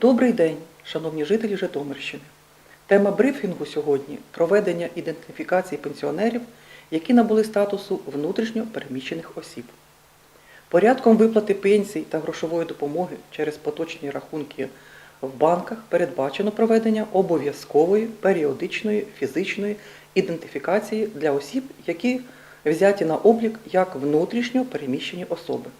Добрий день, шановні жителі Житомирщини. Тема брифінгу сьогодні проведення ідентифікації пенсіонерів, які набули статусу внутрішньо переміщених осіб. Порядком виплати пенсій та грошової допомоги через поточні рахунки в банках передбачено проведення обов'язкової періодичної фізичної ідентифікації для осіб, які взяті на облік як внутрішньо переміщені особи.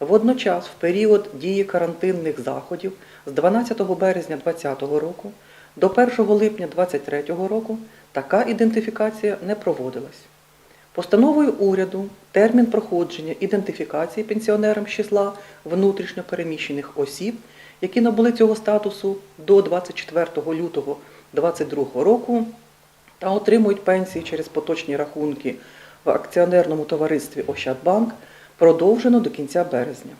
Водночас, в період дії карантинних заходів з 12 березня 2020 року до 1 липня 2023 року така ідентифікація не проводилась. Постановою уряду термін проходження ідентифікації пенсіонерам з числа внутрішньо переміщених осіб, які набули цього статусу до 24 лютого 2022 року та отримують пенсії через поточні рахунки в акціонерному товаристві Ощадбанк, продовжено до кінця березня.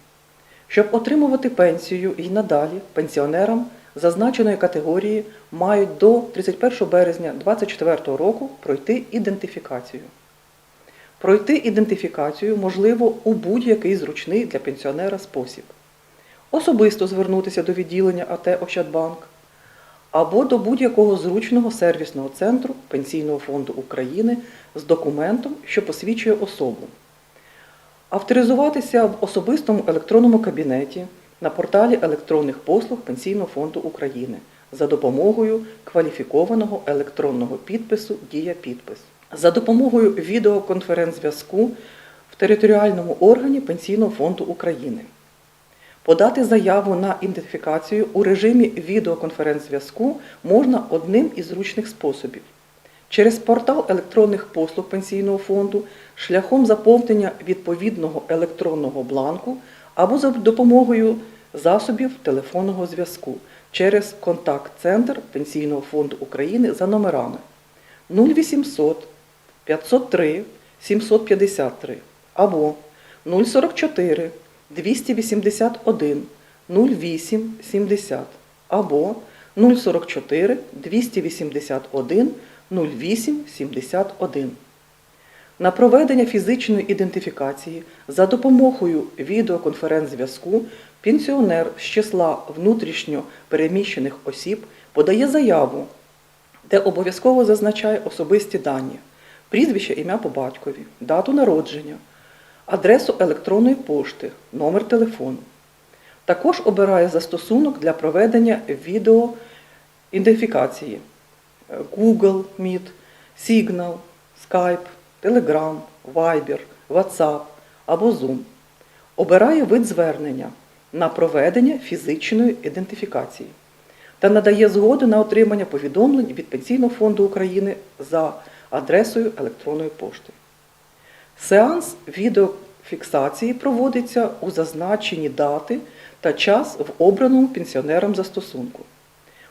Щоб отримувати пенсію і надалі пенсіонерам зазначеної категорії мають до 31 березня 2024 року пройти ідентифікацію. Пройти ідентифікацію можливо у будь-який зручний для пенсіонера спосіб. Особисто звернутися до відділення АТ Ощадбанк або до будь-якого зручного сервісного центру Пенсійного фонду України з документом, що посвідчує особу. Авторизуватися в особистому електронному кабінеті на порталі електронних послуг Пенсійного фонду України за допомогою кваліфікованого електронного підпису Дія підпис, за допомогою відеоконференц-зв'язку в територіальному органі Пенсійного фонду України. Подати заяву на ідентифікацію у режимі відеоконференц-зв'язку можна одним із зручних способів через портал електронних послуг Пенсійного фонду шляхом заповнення відповідного електронного бланку або за допомогою засобів телефонного зв'язку через контакт-центр Пенсійного фонду України за номерами 0800 503 753 або 044 281 08 70 або 044 281 08 71. На проведення фізичної ідентифікації за допомогою відеоконференц-зв'язку пенсіонер з числа внутрішньо переміщених осіб подає заяву, де обов'язково зазначає особисті дані, прізвище, ім'я по батькові, дату народження, адресу електронної пошти, номер телефону. Також обирає застосунок для проведення відеоідентифікації Google Meet, Signal, Skype, Telegram, Viber, WhatsApp або Zoom. Обирає вид звернення на проведення фізичної ідентифікації та надає згоду на отримання повідомлень від Пенсійного фонду України за адресою електронної пошти. Сеанс відеофіксації проводиться у зазначені дати та час в обраному пенсіонером застосунку.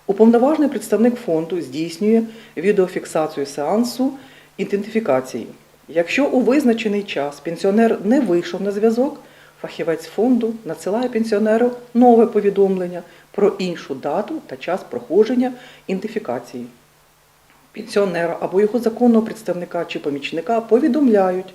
Уповноважений представник фонду здійснює відеофіксацію сеансу ідентифікації. Якщо у визначений час пенсіонер не вийшов на зв'язок, фахівець фонду надсилає пенсіонеру нове повідомлення про іншу дату та час проходження ідентифікації. Пенсіонера або його законного представника чи помічника повідомляють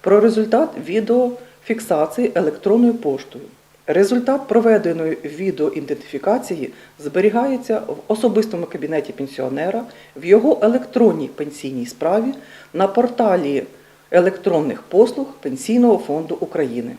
про результат відеофіксації електронною поштою. Результат проведеної відеоідентифікації зберігається в особистому кабінеті пенсіонера, в його електронній пенсійній справі на порталі електронних послуг Пенсійного фонду України.